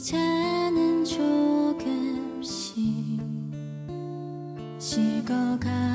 이제는 조금씩 식어가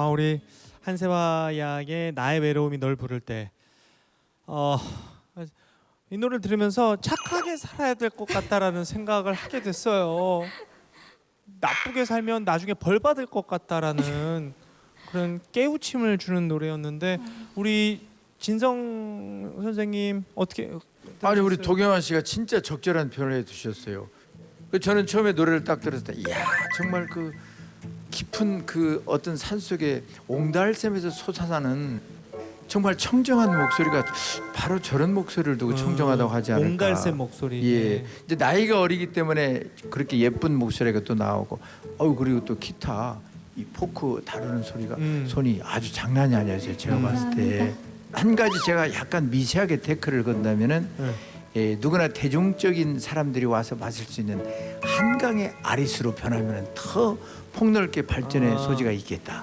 아 우리 한세화 양의 나의 외로움이 널 부를 때, 어, 이 노래를 들으면서 착하게 살아야 될 것 같다라는 생각을 하게 됐어요. 나쁘게 살면 나중에 벌 받을 것 같다라는 그런 깨우침을 주는 노래였는데 우리 진성 선생님 어떻게 아니 우리 도경환 씨가 진짜 적절한 표현을 해주셨어요. 그 저는 처음에 노래를 딱 들었을 때, 이야 정말 그 깊은 그 어떤 산 속에 옹달샘에서 솟아나는 정말 청정한 목소리가 바로 저런 목소리를 두고 청정하다고 하지 않을까. 몽갈샘 목소리. 예. 이제 나이가 어리기 때문에 그렇게 예쁜 목소리가 또 나오고, 어우 그리고 또 기타 이 포크 다루는 소리가 음. 손이 아주 장난이 아니었어요. 제가 음. 봤을 때 한 가지 제가 약간 미세하게 태클을 건다면은 네. 예, 누구나 대중적인 사람들이 와서 마실 수 있는 한강의 아리수로 변하면 더 폭넓게 발전의 아. 소지가 있겠다.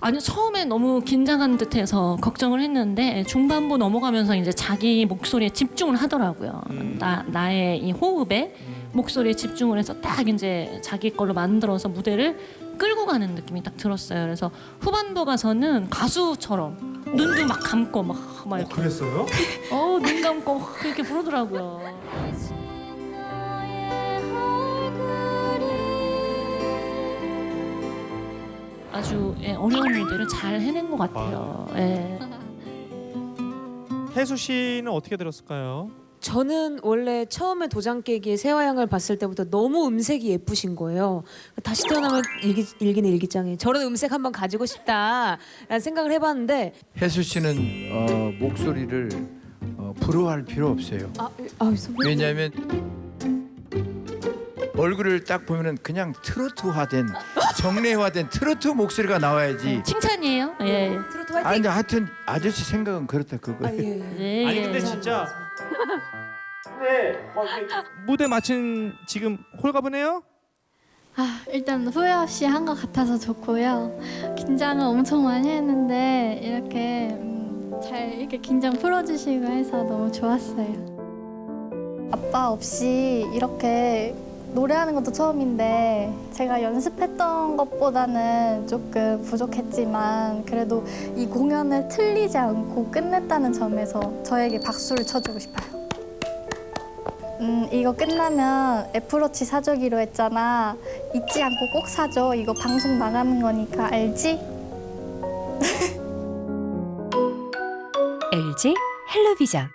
아니요 처음에 너무 긴장한 듯해서 걱정을 했는데 중반부 넘어가면서 이제 자기 목소리에 집중을 하더라고요. 음. 나 나의 이 호흡에 목소리에 집중을 해서 딱 이제 자기 걸로 만들어서 무대를 끌고 가는 느낌이 딱 들었어요. 그래서 후반부 가서는 가수처럼 눈도 막 감고 막, 막 이렇게 그랬어요? 어 눈 감고 막 이렇게 부르더라고요. 아주 예, 어려운 무대를 잘 해낸 것 같아요. 예. 혜수 씨는 어떻게 들었을까요? 저는 원래 처음에 도장 깨기의 세화양을 봤을 때부터 너무 음색이 예쁘신 거예요. 다시 태어나면 일기, 일기는 일기장에 저런 음색 한번 가지고 싶다라는 생각을 해봤는데 혜수 씨는 어, 목소리를 어, 부러워할 필요 없어요. 아, 아 선배님. 왜냐하면 얼굴을 딱 보면은 그냥 트로트화된 정례화된 트로트 목소리가 나와야지. 칭찬이에요. 예. 트로트 아니 화이팅. 근데 하여튼 아저씨 생각은 그렇다 그거. 아, 예, 예. 네, 아니 예. 근데 진짜 네 무대 마친 지금 홀가분해요? 아, 일단 후회 없이 한 것 같아서 좋고요. 긴장을 엄청 많이 했는데 이렇게 음, 잘 이렇게 긴장 풀어주시고 해서 너무 좋았어요. 아빠 없이 이렇게 노래하는 것도 처음인데 제가 연습했던 것보다는 조금 부족했지만 그래도 이 공연을 틀리지 않고 끝냈다는 점에서 저에게 박수를 쳐주고 싶어요. 음, 이거 끝나면 애플워치 사주기로 했잖아. 잊지 않고 꼭 사줘. 이거 방송 나가는 거니까 알지? LG 헬로비전